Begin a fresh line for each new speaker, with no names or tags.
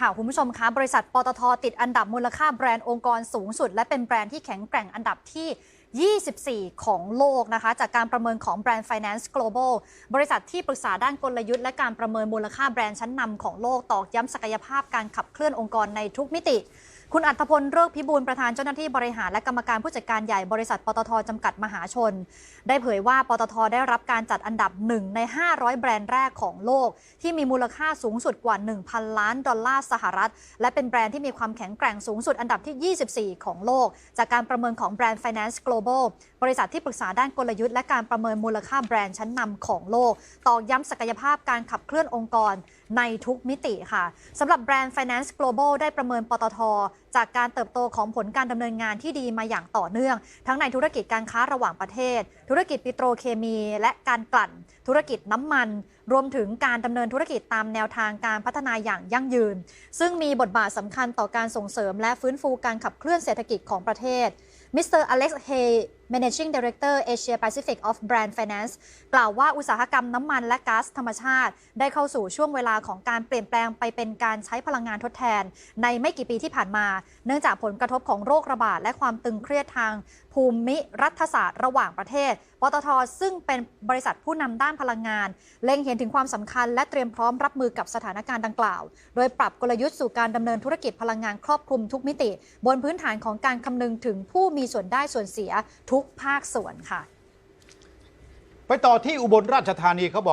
ค่ะ คุณผู้ชมคะบริษัทปตทติดอันดับมูลค่าแบรนด์องค์กรสูงสุด และเป็นแบรนด์ที่แข็งแกร่งอันดับที่ 24 ของโลกนะคะ จากการประเมินของแบรนด์ Finance Global บริษัทที่ปรึกษาด้านกลยุทธ์และการประเมินมูลค่าแบรนด์ชั้นนำของโลกตอกย้ำศักยภาพการขับเคลื่อนองค์กรในทุกมิติ คุณอัธพลเลิกพิบูลประธานเจ้าหน้าที่บริหารและกรรมการผู้จัดการใหญ่บริษัทปตทจำกัดมหาชน ได้เผยว่าปตทได้รับการจัดอันดับหนึ่งใน 500 แบรนด์แรกของโลก ที่มีมูลค่าสูงสุดกว่า 1,000 ล้านดอลลาร์สหรัฐ และเป็นแบรนด์ที่มีความแข็งแกร่งสูงสุดอันดับที่ 24 ของโลก จากการประเมินของแบรนด์ Finance Global บริษัทที่ปรึกษาด้านกลยุทธ์และการประเมินมูลค่าแบรนด์ชั้นนำของโลก ตอกย้ำศักยภาพการขับเคลื่อนองค์กรในทุกมิติค่ะสำหรับแบรนด์ Finance Global ได้ประเมินปตทจากการเติบโตของผลการดำเนินงานที่ดีมาอย่างต่อเนื่อง ทั้งในธุรกิจการค้าระหว่างประเทศ ธุรกิจปิโตรเคมี และการกลั่น ธุรกิจน้ำมัน รวมถึงการดำเนินธุรกิจตามแนวทางการพัฒนาอย่างยั่งยืน ซึ่งมีบทบาทสำคัญต่อการส่งเสริม และฟื้นฟูการขับเคลื่อนเศรษฐกิจของประเทศมิสเตอร์อเล็กซ์เฮ Managing Director Asia Pacific of Brand Finance กล่าวว่าอุตสาหกรรมน้ำมันและก๊าซธรรมชาติ ได้เข้าสู่ช่วงเวลาของการเปลี่ยนแปลงไปเป็นการใช้พลังงานทดแทน ในไม่กี่ปีที่ผ่านมา เนื่องจากผลกระทบของโรคระบาดและความตึงเครียดทาง ภูมิรัฐศาสตร์ระหว่างประเทศ ปตท ซึ่งเป็นบริษัทผู้นำด้านพลังงาน เล็งเห็นถึงความสำคัญและเตรียมพร้อมรับมือกับสถานการณ์ดังกล่าว โดยปรับกลยุทธ์สู่การดำเนินธุรกิจพลังงานครอบคลุมทุกมิติ บนพื้นฐานของการคำนึงถึงผู้มีส่วนได้ส่วนเสียทุกภาคส่วนค่ะ
ไปต่อที่อุบลราชธานีเขาบอก